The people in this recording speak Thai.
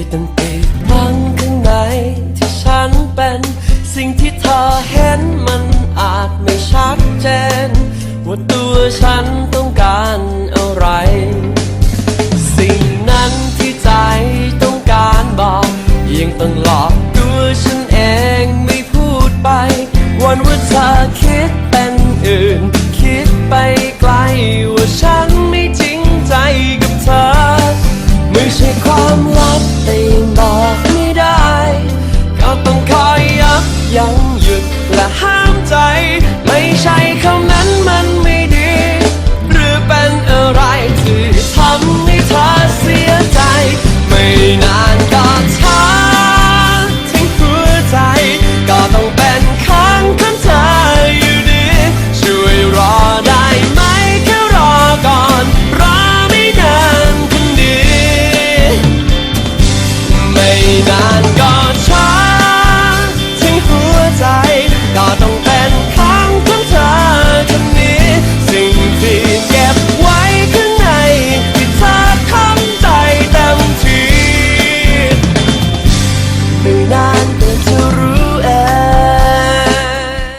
ยตั้งติดบังข้างในที่ฉันเป็น สิ่งที่เธอเห็นมันอาจไม่ชัดเจน ว่าตัวฉันต้องการอะไร สิ่งนั้นที่ใจต้องการบอกยังต้องหลอกตัวฉันเองไม่พูดไป วันว่าเธอคิด ยังหยุดและห้ามใจ ไม่ใช่คำนั้นมันไม่ดี หรือเป็นอะไรที่ทำให้เธอเสียใจ ไม่นานก็ช้าทิ้งหัวใจ ก็ต้องเป็นข้างคันเธออยู่ดี ช่วยรอได้ไหมแค่รอก่อน รอไม่นานคนดี ไม่นานานแต่เธอรู้